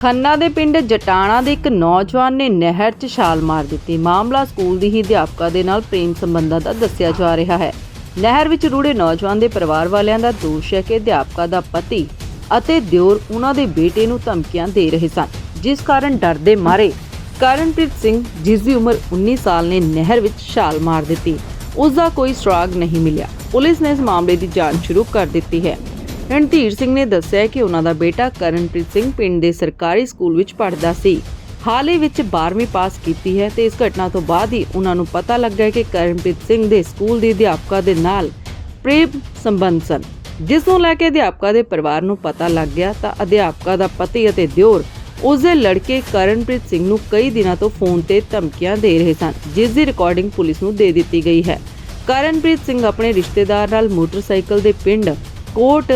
ਖੰਨਾ ਦੇ ਪਿੰਡ ਜਟਾਣਾ ਦੇ ਇੱਕ ਨੌਜਵਾਨ ਨੇ ਨਹਿਰ 'ਚ ਛਾਲ ਮਾਰ ਦਿੱਤੀ। ਮਾਮਲਾ ਸਕੂਲ ਦੀ ਹੀ ਅਧਿਆਪਕਾ ਦੇ ਨਾਲ ਪ੍ਰੇਮ ਸੰਬੰਧਾਂ ਦਾ ਦੱਸਿਆ ਜਾ ਰਿਹਾ ਹੈ। ਨਹਿਰ ਵਿੱਚ ਰੁੜੇ ਨੌਜਵਾਨ ਦੇ ਪਰਿਵਾਰ ਵਾਲਿਆਂ ਦਾ ਦੋਸ਼ ਹੈ ਕਿ ਅਧਿਆਪਕਾ ਦਾ ਪਤੀ ਅਤੇ ਦਿਓਰ ਉਹਨਾਂ ਦੇ ਬੇਟੇ ਨੂੰ ਧਮਕੀਆਂ ਦੇ ਰਹੇ ਸਨ, ਜਿਸ ਕਾਰਨ ਡਰਦੇ ਮਾਰੇ। ਕਰਨਪ੍ਰੀਤ ਸਿੰਘ, ਜਿਸ ਦੀ ਉਮਰ 19 ਸਾਲ, ਨੇ ਨਹਿਰ ਵਿੱਚ ਛਾਲ ਮਾਰ ਦਿੱਤੀ। ਉਸ ਦਾ ਕੋਈ ਸੁਰਾਗ ਨਹੀਂ ਮਿਲਿਆ। ਪੁਲਿਸ ਨੇ ਇਸ ਮਾਮਲੇ ਦੀ ਜਾਂਚ ਸ਼ੁਰੂ ਕਰ ਦਿੱਤੀ ਹੈ। ਰਣਧੀਰ ਸਿੰਘ ਨੇ ਦੱਸਿਆ ਕਿ ਉਹਨਾਂ ਦਾ ਬੇਟਾ ਕਰਨਪ੍ਰੀਤ ਸਿੰਘ ਪਿੰਡ ਦੇ ਸਰਕਾਰੀ ਸਕੂਲ ਵਿੱਚ ਪੜ੍ਹਦਾ ਸੀ। ਹਾਲ ਵਿੱਚ 12ਵੀਂ ਪਾਸ ਕੀਤੀ ਹੈ ਤੇ ਇਸ ਘਟਨਾ ਤੋਂ ਬਾਅਦ ਹੀ ਉਹਨਾਂ ਨੂੰ ਪਤਾ ਲੱਗਾ ਕਿ ਕਰਨਪ੍ਰੀਤ ਸਿੰਘ ਦੇ ਸਕੂਲ ਦੀ ਅਧਿਆਪਕਾ ਦੇ ਨਾਲ ਪ੍ਰੇਮ ਸੰਬੰਧ ਸਨ। ਜਿਸ ਨੂੰ ਲੈ ਕੇ ਅਧਿਆਪਕਾ ਦੇ ਪਰਿਵਾਰ ਨੂੰ ਪਤਾ ਲੱਗ ਗਿਆ ਤਾਂ ਅਧਿਆਪਕਾ ਦਾ ਪਤੀ ਅਤੇ ਦਿਓਰ ਉਸ ਦੇ ਲੜਕੇ ਕਰਨਪ੍ਰੀਤ ਸਿੰਘ ਨੂੰ ਕਈ ਦਿਨਾਂ ਤੋਂ ਫੋਨ ਤੇ ਧਮਕੀਆਂ ਦੇ ਰਹੇ ਸਨ, ਜਿਸ ਦੀ ਰਿਕਾਰਡਿੰਗ ਪੁਲਿਸ ਨੂੰ ਦੇ ਦਿੱਤੀ ਗਈ ਹੈ। ਕਰਨਪ੍ਰੀਤ ਸਿੰਘ ਆਪਣੇ ਰਿਸ਼ਤੇਦਾਰ ਨਾਲ ਮੋਟਰਸਾਈਕਲ ਦੇ ਪਿੰਡ ਕੋਟ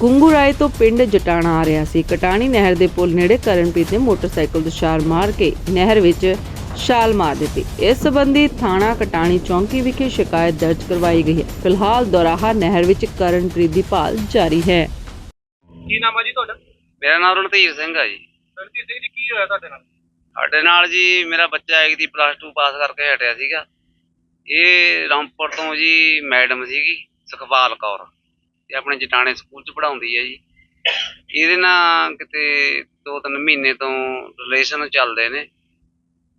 ਗੁੰਗੂਰਾਏ ਤੋਂ ਪਿੰਡ ਜਟਾਣਾ ਆ ਰਿਹਾ ਸੀ। ਕਟਾਣੀ ਨਹਿਰ ਦੇ ਪੁਲ ਨੇੜੇ ਕਰਨਪ੍ਰੀਤ ਨੇ ਮੋਟਰਸਾਈਕਲ ਤੋਂ ਛਾਲ ਮਾਰ ਕੇ ਨਹਿਰ ਵਿੱਚ ਛਾਲ ਮਾਰ ਦਿੱਤੀ। ਇਸ ਸੰਬੰਧੀ ਥਾਣਾ ਕਟਾਣੀ ਚੌਂਕੀ ਵਿਖੇ ਸ਼ਿਕਾਇਤ ਦਰਜ ਕਰਵਾਈ ਗਈ ਹੈ। ਫਿਲਹਾਲ ਦੋਰਾਹਾ ਨਹਿਰ ਵਿੱਚ ਕਰਨਪ੍ਰੀਤ ਦੀ ਭਾਲ ਜਾਰੀ ਹੈ। ਕੀ ਨਾਮ ਆ ਜੀ ਤੁਹਾਡਾ? ਮੇਰਾ ਨਾਮ ਰਣਧੀਰ ਸਿੰਘ ਆ ਜੀ। ਰਣਜੀਤ ਸਿੰਘ ਜੀ ਕੀ ਹੋਇਆ ਤੁਹਾਡੇ ਨਾਲ? ਸਾਡੇ ਨਾਲ ਜੀ ਮੇਰਾ ਬੱਚਾ ਇੱਕ ਦੀ ਪਲੱਸ 2 ਪਾਸ ਕਰਕੇ ਹਟਿਆ ਸੀਗਾ। ਇਹ ਰਾਮਪੁਰ ਤੋਂ ਜੀ ਮੈਡਮ ਸੀਗੀ ਸੁਖਪਾਲ ਕੌਰ। ਇਹ ਆਪਣੇ ਜਟਾਣੇ ਸਕੂਲ ਚ ਪੜਾਉਂਦੀ ਹੈ ਜੀ। ਇਹਦੇ ਨਾਲ ਕਿਤੇ ਦੋ ਤਿੰਨ ਮਹੀਨੇ ਤੋਂ ਰਿਲੇਸ਼ਨ ਚੱਲਦੇ ਨੇ।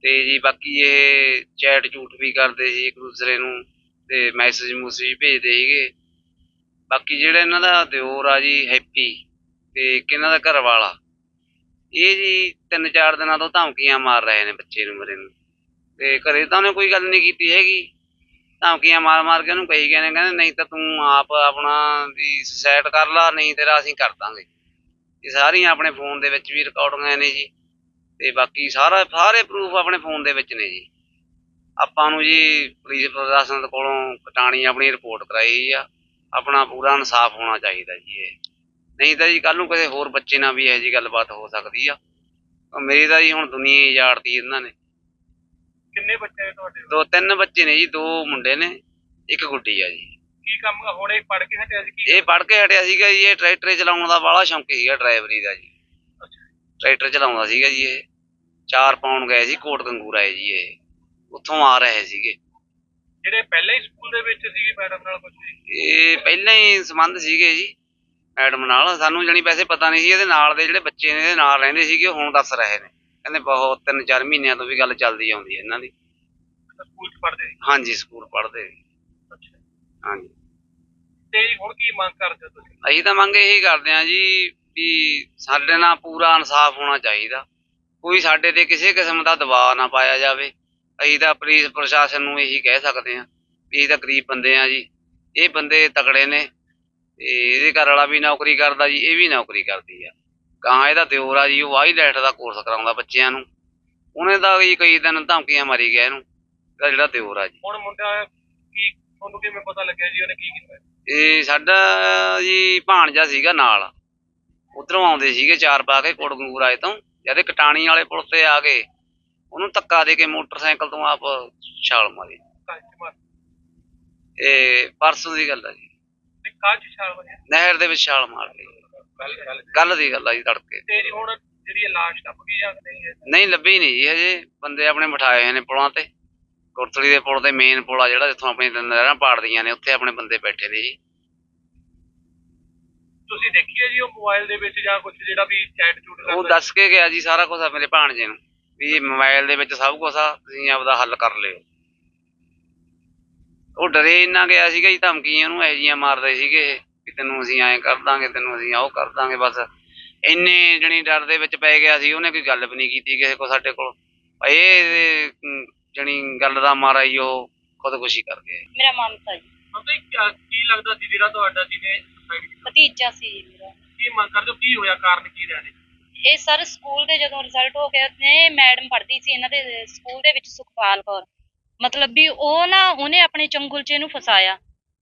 ਤੇ ਜੀ ਬਾਕੀ ਇਹ ਚੈਟ ਝੂਠ ਵੀ ਕਰਦੇ ਸੀ ਇੱਕ ਦੂਸਰੇ ਨੂੰ ਤੇ ਮੈਸੇਜ ਮੂਸੇਜ ਭੇਜਦੇ ਸੀਗੇ। ਬਾਕੀ ਜਿਹੜਾ ਇਹਨਾਂ ਦਾ ਦਿਓਰ ਆ ਜੀ, ਹੈਪੀ ਤੇ ਇੱਕ ਇਹਨਾਂ ਦਾ ਘਰ ਵਾਲਾ ਇਹ ਜੀ ਤਿੰਨ ਚਾਰ ਦਿਨਾਂ ਤੋਂ ਧਮਕੀਆਂ ਮਾਰ ਰਹੇ ਨੇ ਬੱਚੇ ਨੂੰ ਮਰੇ ਨੂੰ। ਤੇ ਘਰੇ ਤਾਂ ਉਹਨੇ ਕੋਈ ਗੱਲ ਨਹੀਂ ਕੀਤੀ ਹੈਗੀ। ਧਮਕੀਆਂ ਮਾਰ ਮਾਰ ਕੇ ਉਹਨੂੰ ਕਹੀ ਗਏ ਨੇ, ਕਹਿੰਦੇ ਨਹੀਂ ਤਾਂ ਤੂੰ ਆਪ ਆਪਣਾ ਵੀ ਸੁਸਾਇਡ ਕਰ ਲਾ, ਨਹੀਂ ਤੇਰਾ ਅਸੀਂ ਕਰ ਦਾਂਗੇ। ਇਹ ਸਾਰੀਆਂ ਆਪਣੇ ਫੋਨ ਦੇ ਵਿੱਚ ਵੀ ਰਿਕਾਰਡਿੰਗਾਂ ਨੇ ਜੀ, ਤੇ ਬਾਕੀ ਸਾਰਾ, ਸਾਰੇ ਪ੍ਰੂਫ ਆਪਣੇ ਫੋਨ ਦੇ ਵਿੱਚ ਨੇ ਜੀ। ਆਪਾਂ ਨੂੰ ਜੀ ਪੁਲਿਸ ਪ੍ਰਸ਼ਾਸਨ ਕੋਲੋਂ ਕਟਾਣੀ ਆਪਣੀ ਰਿਪੋਰਟ ਕਰਾਈ ਆ, ਆਪਣਾ ਪੂਰਾ ਇਨਸਾਫ ਹੋਣਾ ਚਾਹੀਦਾ ਜੀ ਇਹ। ਨਹੀਂ ਤਾਂ ਜੀ ਕੱਲ ਨੂੰ ਕਿਸੇ ਹੋਰ ਬੱਚੇ ਨਾਲ ਵੀ ਇਹੋ ਜੀ ਗੱਲਬਾਤ ਹੋ ਸਕਦੀ ਆ। ਮੇਰੀ ਤਾਂ ਜੀ ਹੁਣ ਦੁਨੀਆ ਹੀ ਉਜਾੜਤੀ ਇਹਨਾਂ ਨੇ। ਕਿੰਨੇ ਬੱਚੇ ਨੇ ਤੁਹਾਡੇ? ਦੋ ਤਿੰਨ ਬੱਚੇ ਨੇ ਜੀ ਦੋ ਮੁੰਡੇ ਨੇ ਇੱਕ ਗੁੱਡੀ ਆ ਜੀ। ਕੀ ਕੰਮ ਹੁਣੇ ਪੜ ਕੇ ਹਟਿਆ ਸੀ ਕੀ ਇਹ ਪੜ੍ਹ ਕੇ ਹਟਿਆ ਸੀਗਾ ਜੀ ਇਹ ਟਰੈਕਟਰ ਚਲਾਉਣ ਦਾ ਬਾਹਲਾ ਸ਼ੌਂਕ ਸੀਗਾ ਡਰਾਈਵਰੀ ਦਾ ਜੀ। ਟਰੈਕਟਰ ਚਲਾਉਂਦਾ ਸੀਗਾ ਜੀ ਇਹ। ਚਾਰ ਪਾਉਣ ਗਏ ਸੀ ਕੋਟ ਗੰਗੂਰਾਏ ਜੀ ਇਹ। ਉੱਥੋਂ ਆ ਰਹੇ ਸੀਗੇ। ਜਿਹੜੇ ਪਹਿਲਾਂ ਹੀ ਸਕੂਲ ਦੇ ਵਿੱਚ ਸੀਗੀ ਮੈਡਮ ਨਾਲ ਕੁਝ ਇਹ ਪਹਿਲਾਂ ਹੀ ਸੰਬੰਧ ਸੀਗੇ ਜੀ ਮੈਡਮ ਨਾਲ। ਸਾਨੂੰ ਜਣੀ ਵੈਸੇ ਪਤਾ ਨਹੀਂ ਸੀ ਇਹਦੇ ਨਾਲ ਦੇ ਜਿਹੜੇ ਬੱਚੇ ਨੇ ਇਹਦੇ ਨਾਲ ਰਹਿੰਦੇ ਸੀਗੇ ਹੁਣ ਦੱਸ ਰਹੇ ਨੇ। ਕਹਿੰਦੇ ਬਹੁਤ ਤਿੰਨ ਚਾਰ ਮਹੀਨਿਆਂ ਤੋਂ ਵੀ ਗੱਲ ਚੱਲਦੀ ਆਉਂਦੀ ਹੈ ਇਹਨਾਂ ਦੀ। ਸਕੂਲ 'ਚ ਪੜ੍ਹਦੇ ਸੀ? ਹਾਂਜੀ ਸਕੂਲ ਪੜ੍ਹਦੇ ਅੱਛਾ। ਹਾਂਜੀ। ਤੇ ਹੁਣ ਕੀ ਮੰਗ ਕਰਦੇ ਹੋ ਤੁਸੀਂ? ਅਸੀਂ ਤਾਂ ਮੰਗ ਇਹੀ ਕਰਦੇ ਹਾਂ ਜੀ ਵੀ ਸਾਡੇ ਨਾਲ ਪੂਰਾ ਇਨਸਾਫ ਹੋਣਾ ਚਾਹੀਦਾ। ਕੋਈ ਸਾਡੇ ਤੇ ਕਿਸੇ ਕਿਸਮ ਦਾ ਦਬਾਅ ਨਾ ਪਾਇਆ ਜਾਵੇ। ਅਸੀਂ ਤਾਂ ਪੁਲਿਸ ਪ੍ਰਸ਼ਾਸਨ ਨੂੰ ਇਹੀ ਕਹਿ ਸਕਦੇ ਹਾਂ ਵੀ ਅਸੀਂ ਤਾਂ ਗਰੀਬ ਬੰਦੇ ਆ ਜੀ। ਇਹ ਬੰਦੇ ਤਕੜੇ ਨੇ ਤੇ ਇਹਦੇ ਘਰ ਵਾਲਾ ਵੀ ਨੌਕਰੀ ਕਰਦਾ ਜੀ ਇਹ ਵੀ ਨੌਕਰੀ ਕਰਦੀ ਆ। ਕਹਾਂ ਇਹਦਾ ਦਿਓਰ ਆ ਜੀ ਉਹ ਵਾਈਲੈਟ ਦਾ ਕੋਰਸ ਕਰਾਉਂਦਾ ਬੱਚਿਆਂ ਨੂੰ। ਉਹਨੇ ਤਾਂ ਜੀ ਕਈ ਦਿਨ ਧਮਕੀਆਂ ਮਾਰੀ ਗਿਆ ਇਹਨੂੰ ਇਹਦਾ ਜਿਹੜਾ ਦਿਓਰ ਆ ਜੀ। ਹੁਣ ਮੁੰਡਾ ਕੀ ਤੁਹਾਨੂੰ ਕਿਵੇਂ ਪਤਾ ਲੱਗਿਆ ਜੀ ਉਹਨੇ ਕੀ ਕੀਤਾ? ਇਹ ਸਾਡਾ ਜੀ ਭਾਣਜਾ ਸੀਗਾ ਨਾਲ। ਉਧਰੋਂ ਆਉਂਦੇ ਸੀਗੇ ਚਾਰ ਪਾ ਕੇ ਕੋਟਗੰਗੂਰ ਆਏ ਤੋਂ। ਜਦ ਕਟਾਣੀ ਵਾਲੇ ਪੁਲ ਤੇ ਆ ਗਏ ਉਹਨੂੰ ਧੱਕਾ ਦੇ ਕੇ ਮੋਟਰਸਾਈਕਲ ਤੋਂ ਆਪ ਛਾਲ ਮਾਰੀ। ਇਹ ਪਰਸੋਂ ਦੀ ਗੱਲ ਆ ਜੀ। ਛਾਲ ਨਹਿਰ ਦੇ ਵਿੱਚ ਛਾਲ ਮਾਰ ਗਈ ਕੱਲ ਦੀ ਗੱਲ ਆ ਜੀ ਤੜਕੇ। ਤੇ ਹੁਣ ਜਿਹੜੀ ਇਹ ਲਾਸ਼ ਟੱਪ ਗਈ ਜਾਂ ਨਹੀਂ ਹੈ ਨਹੀਂ ਲੱਭੀ ਨਹੀਂ ਜੀ ਹਜੇ। ਬੰਦੇ ਆਪਣੇ ਬਿਠਾਏ ਹੋਏ ਨੇ ਪੁਲਾਂ ਤੇ। ਕੋਟਲੀ ਦੇ ਪੁਲ ਤੇ ਮੇਨ ਪੁਲ ਆ ਜਿਹੜਾ ਜਿੱਥੋਂ ਆਪਣੀ ਨਹਿਰਾਂ ਪਾੜਦੀਆਂ ਨੇ ਉੱਥੇ ਆਪਣੇ ਬੰਦੇ ਬੈਠੇ ਨੇ ਜੀ। ਤੁਸੀਂ ਦੇਖੀ ਹੈ ਜੀ ਉਹ ਮੋਬਾਈਲ ਦੇ ਵਿੱਚ ਜਾਂ ਕੁਝ ਜਿਹੜਾ ਵੀ ਚੈਟ ਚੂਟ ਉਹ ਦੱਸ ਕੇ ਗਿਆ ਜੀ ਸਾਰਾ ਕੁਝ ਆ ਮੇਰੇ ਭਾਣਜੇ ਨੂੰ ਵੀ ਮੋਬਾਈਲ ਦੇ ਵਿੱਚ ਸਭ ਕੁਝ ਆ ਤੁਸੀਂ ਆਪਦਾ ਹੱਲ ਕਰ ਲਿਓ। ਉਹ ਡਰੇ ਇੰਨਾ ਗਿਆ ਸੀਗਾ ਜੀ ਧਮਕੀਆਂ ਨੂੰ ਇਹੋ ਜਿਹੀਆਂ ਮਾਰਦੇ ਸੀਗੇ ਇਹ, ਵੀ ਤੈਨੂੰ ਅਸੀਂ ਐਂ ਕਰ ਦਾਂਗੇ ਤੈਨੂੰ ਅਸੀਂ ਉਹ ਕਰ ਦਾਂਗੇ ਬਸ। ਇੰਨੇ ਜਣੀ ਡਰ ਦੇ ਵਿੱਚ ਪੈ ਗਿਆ ਸੀ ਉਹਨੇ ਕੋਈ ਗੱਲ ਵੀ ਨਹੀਂ ਕੀਤੀ ਕਿਸੇ ਕੋ ਸਾਡੇ ਕੋਲ। ਇਹ ਜਣੀ ਗੱਲ ਦਾ ਮਾਰਾ ਹੀ ਉਹ ਖੁਦਕੁਸ਼ੀ ਕਰ ਗਿਆ ਮੇਰਾ ਮਮਤਾ ਜੀ। ਮਤਲਬ ਕੀ ਕੀ ਲੱਗਦਾ ਸੀ ਜਿਹੜਾ ਤੁਹਾਡਾ ਜਿਹਨੇ ਸੁਸਾਈਡ ਕੀਤਾ ਭਤੀਜਾ ਸੀ ਜੀ ਮੇਰਾ। ਕੀ ਮੰਗ ਕਰਦੇ ਹੋ? ਕੀ ਹੋਇਆ? ਕਾਰਨ ਕੀ ਰਿਹਾ ਨੇ ਇਹ ਸਰ ਸਕੂਲ ਦੇ ਜਦੋਂ ਰਿਜ਼ਲਟ ਹੋ ਗਿਆ ਨੇ ਮੈਡਮ ਪੜ੍ਹਦੀ ਸੀ ਇਹਨਾਂ ਦੇ ਸਕੂਲ ਦੇ ਵਿੱਚ ਸੁਖਪਾਲ ਕੌਰ। ਮਤਲਬ ਵੀ ਉਹ ਨਾ ਉਹਨੇ ਆਪਣੇ ਚੰਗੁਲ 'ਚ ਇਹਨੂੰ ਫਸਾਇਆ।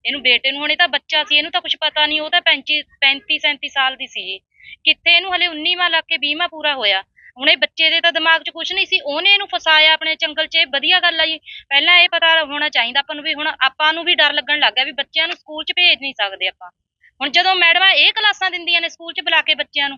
ਇਹਨੂੰ ਬੇਟੇ ਨੂੰ, ਹੁਣੇ ਤਾਂ ਬੱਚਾ ਸੀ, ਇਹਨੂੰ ਤਾਂ ਕੁਝ ਪਤਾ ਨਹੀਂ, ਉਹ ਤਾਂ 35 35 37 ਸਾਲ ਦੀ ਸੀ ਜੀ ਕਿੱਥੇ ਇਹਨੂੰ ਹਲੇ 19ਵਾਂ ਲੱਗ ਕੇ 20ਵਾਂ ਪੂਰਾ ਹੋਇਆ। ਹੁਣ ਇਹ ਬੱਚੇ ਦੇ ਤਾਂ ਦਿਮਾਗ 'ਚ ਕੁਝ ਨਹੀਂ ਸੀ, ਉਹਨੇ ਇਹਨੂੰ ਫਸਾਇਆ ਆਪਣੇ ਚੰਗਲ 'ਚ, ਇਹ ਵਧੀਆ ਗੱਲ ਆ ਜੀ। ਪਹਿਲਾਂ ਇਹ ਪਤਾ ਹੋਣਾ ਚਾਹੀਦਾ ਆਪਾਂ ਨੂੰ ਵੀ, ਹੁਣ ਆਪਾਂ ਨੂੰ ਵੀ ਡਰ ਲੱਗਣ ਲੱਗ ਗਿਆ ਵੀ ਬੱਚਿਆਂ ਨੂੰ ਸਕੂਲ 'ਚ ਭੇਜ ਨਹੀਂ ਸਕਦੇ ਆਪਾਂ। ਹੁਣ ਜਦੋਂ ਮੈਡਮਾਂ ਇਹ ਕਲਾਸਾਂ ਦਿੰਦੀਆਂ ਨੇ ਸਕੂਲ 'ਚ ਬੁਲਾ ਕੇ ਬੱਚਿਆਂ ਨੂੰ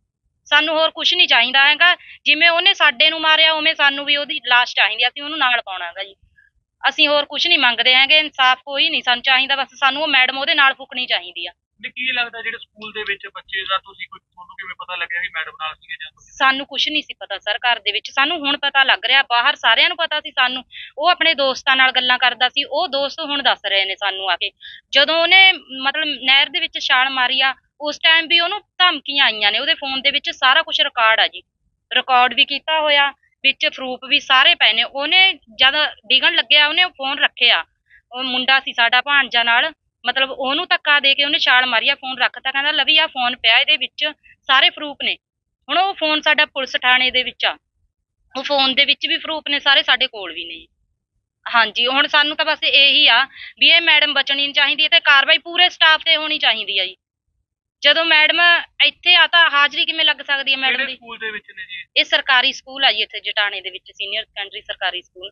ਸਾਨੂੰ ਹੋਰ ਕੁਝ ਨਹੀਂ ਚਾਹੀਦਾ ਹੈਗਾ। ਜਿਵੇਂ ਉਹਨੇ ਸਾਡੇ ਨੂੰ ਮਾਰਿਆ ਉਵੇਂ ਸਾਨੂੰ ਵੀ ਉਹਦੀ ਲਾਸ਼ ਚਾਹੀਦੀ ਅਸੀਂ ਉਹਨੂੰ ਨਾਲ ਪਾਉਣਾ ਹੈਗਾ ਜੀ। ਅਸੀਂ ਹੋਰ ਕੁਝ ਨਹੀਂ ਮੰਗਦੇ ਹੈਗੇ ਇਨਸਾਫ ਕੋਈ ਨਹੀਂ ਸਾਨੂੰ ਚਾਹੀਦਾ ਬਸ ਸਾਨੂੰ ਉਹ ਮੈਡਮ ਉਹਦੇ ਨਾਲ ਫੁਕਣੀ ਚਾਹੀਦੀ ਆ। ਤੇ ਕੀ ਲੱਗਦਾ ਜਿਹੜੇ ਸਕੂਲ ਦੇ ਵਿੱਚ ਬੱਚੇ ਦਾ ਤੁਸੀਂ ਕੋਈ ਤੁਹਾਨੂੰ ਕਿਵੇਂ ਪਤਾ ਲੱਗਿਆ ਕਿ ਮੈਡਮ ਨਾਲ ਸੀਗੇ ਜਾਂ? ਸਾਨੂੰ ਕੁਝ ਨਹੀਂ ਸੀ ਪਤਾ ਸਰ ਘਰ ਦੇ ਵਿੱਚ। ਸਾਨੂੰ ਹੁਣ ਪਤਾ ਲੱਗ ਰਿਹਾ ਬਾਹਰ ਸਾਰਿਆਂ ਨੂੰ ਪਤਾ ਸੀ ਸਾਨੂੰ। ਉਹ ਆਪਣੇ ਦੋਸਤਾਂ ਨਾਲ ਗੱਲਾਂ ਕਰਦਾ ਸੀ ਉਹ ਦੋਸਤ ਹੁਣ ਦੱਸ ਰਹੇ ਨੇ ਸਾਨੂੰ ਆ ਕੇ। ਜਦੋਂ ਉਹਨੇ ਮਤਲਬ ਨਹਿਰ ਦੇ ਵਿੱਚ ਛਾਲ ਮਾਰੀ ਆ ਉਸ ਟਾਈਮ ਵੀ ਉਹਨੂੰ ਧਮਕੀਆਂ ਆਈਆਂ ਨੇ, ਉਹਦੇ ਫੋਨ ਦੇ ਵਿੱਚ ਸਾਰਾ ਕੁਝ ਰਿਕਾਰਡ ਆ ਜੀ। ਰਿਕਾਰਡ ਵੀ ਕੀਤਾ ਹੋਇਆ, ਵਿੱਚ ਪ੍ਰੂਫ ਵੀ ਸਾਰੇ ਪਏ ਨੇ। ਉਹਨੇ ਜਦ ਡਿਗਣ ਲੱਗਿਆ, ਉਹਨੇ ਫੋਨ ਰੱਖਿਆ। ਉਹ ਮੁੰਡਾ ਸੀ ਸਾਡਾ ਭਾਂਜਾ ਨਾਲ, ਮਤਲਬ ਉਹਨੂੰ ਧੱਕਾ ਦੇ ਕੇ ਉਹਨੇ ਛਾਲ ਮਾਰੀ, ਆ ਫੋਨ ਰੱਖਤਾ ਕਹਿੰਦਾ, ਲਵੀ, ਆ ਫੋਨ ਪਿਆ ਇਹਦੇ ਵਿੱਚ, ਸਾਰੇ ਪ੍ਰੂਫ ਨੇ। ਹੁਣ ਉਹ ਫੋਨ ਸਾਡਾ ਪੁਲਿਸ ਥਾਣੇ ਦੇ ਵਿੱਚ ਆ। ਉਹ ਫੋਨ ਦੇ ਵਿੱਚ ਵੀ ਪ੍ਰੂਫ ਨੇ, ਸਾਰੇ ਸਾਡੇ ਕੋਲ ਵੀ ਨੇ ਹਾਂਜੀ, ਹੁਣ ਸਾਨੂੰ ਤਾਂ ਬਸ ਇਹੀ ਆ ਵੀ ਇਹ ਮੈਡਮ ਬਚਣੀ ਨਹੀਂ ਚਾਹੀਦੀ ਤੇ ਕਾਰਵਾਈ ਪੂਰੇ ਸਟਾਫ ਤੇ ਹੋਣੀ ਚਾਹੀਦੀ ਆ ਜੀ। ਜਦੋਂ ਮੈਡਮ ਇੱਥੇ ਆ ਤਾਂ ਹਾਜ਼ਰੀ ਕਿਵੇਂ ਲੱਗ ਸਕਦੀ ਹੈ ਮੈਡਮ ਕਿਹੜੇ ਦੀ? ਸਕੂਲ ਦੇ ਵਿੱਚ ਨੇ ਜੀ? ਇਹ ਸਰਕਾਰੀ ਸਕੂਲ ਆ ਜੀ ਇੱਥੇ ਜਟਾਣੇ ਦੇ ਵਿੱਚ ਸੀਨੀਅਰ ਸੈਕੰਡਰੀ ਸਰਕਾਰੀ ਸਕੂਲ।